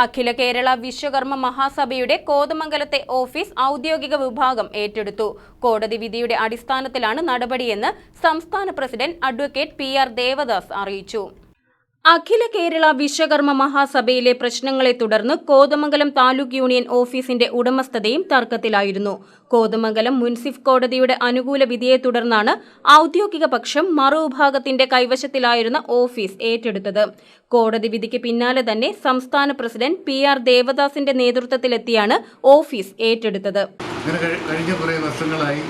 അഖില കേരള വിശ്വകർമ്മ മഹാസഭയുടെ കോതമംഗലത്തെ ഓഫീസ് ഔദ്യോഗിക വിഭാഗം ഏറ്റെടുത്തു. കോടതി വിധിയുടെ അടിസ്ഥാനത്തിലാണ് നടപടിയെന്ന് സംസ്ഥാന president advocate P R Devadas അറിയിച്ചു. അഖില കേരള വിശ്വകർമ്മ മഹാസഭയിലെ പ്രശ്നങ്ങളെ തുടർന്ന് കോതമംഗലം താലൂക്ക് യൂണിയൻ ഓഫീസിന്റെ ഉടമസ്ഥതയും തർക്കത്തിലായിരുന്നു. കോതമംഗലം മുൻസിഫ് കോടതിയുടെ അനുകൂല വിധിയെ തുടർന്നാണ് ഔദ്യോഗിക പക്ഷം മറുവിഭാഗത്തിന്റെ കൈവശത്തിലായിരുന്ന ഓഫീസ് ഏറ്റെടുത്തത്. കോടതി വിധിക്ക് പിന്നാലെ തന്നെ സംസ്ഥാന പ്രസിഡന്റ് പി ആർ ദേവദാസിന്റെ നേതൃത്വത്തിലെത്തിയാണ് ഓഫീസ് ഏറ്റെടുത്തത്. കഴിഞ്ഞ വർഷങ്ങളായി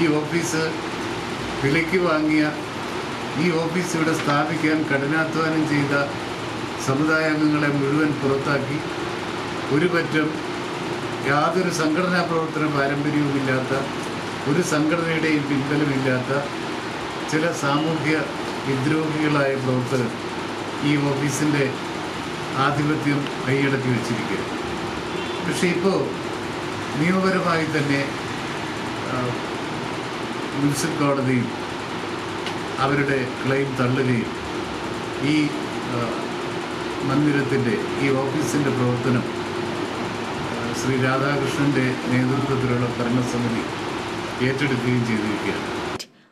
ഈ ഓഫീസ് വിലയ്ക്ക് വാങ്ങിയ ഈ ഓഫീസ് ഇവിടെ സ്ഥാപിക്കാൻ കഠിനാധ്വാനം ചെയ്ത സമുദായാംഗങ്ങളെ മുഴുവൻ പുറത്താക്കി. ഒരു പറ്റം യാതൊരു സംഘടനാ പ്രവർത്തന പാരമ്പര്യവുമില്ലാത്ത ഒരു സംഘടനയുടെയും പിൻബലമില്ലാത്ത ചില സാമൂഹ്യ വിദ്രോഹികളായ പ്രവർത്തകർ ഈ ഓഫീസിന്റെ ആധിപത്യം കൈയടക്കി വച്ചിരിക്കുക പക്ഷേ ഇപ്പോൾ നിയമപരമായി തന്നെ മുനിസിപ്പൽ കോടതിയും അവരുടെ ക്ലെയിം തള്ളുകയും ഈ മന്ദിരത്തിന്റെ ഈ ഓഫീസിന്റെ പ്രവർത്തനം ശ്രീ രാധാകൃഷ്ണന്റെ നേതൃത്വത്തിലുള്ള ഭരണസമിതി ഏറ്റെടുക്കുകയും ചെയ്തിരിക്കുകയാണ്.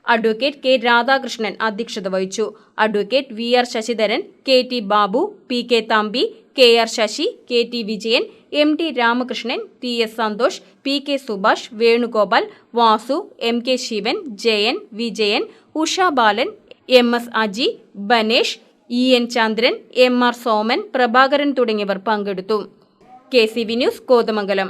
അഡ്വക്കേറ്റ് കെ രാധാകൃഷ്ണൻ അധ്യക്ഷത വഹിച്ചു. Advocate V R Sasidharan K T Babu P K Thampi K R Sasi K T Vijayan M T Ramakrishnan T S Santhosh P K Subhash Venugopal Vasu M K Sivan Jayan Vijayan Usha Balan M S Aji Banesh E N Chandran M R Soman Prabhakaran തുടങ്ങിയവർ പങ്കെടുത്തു. K C V news Kothamangalam.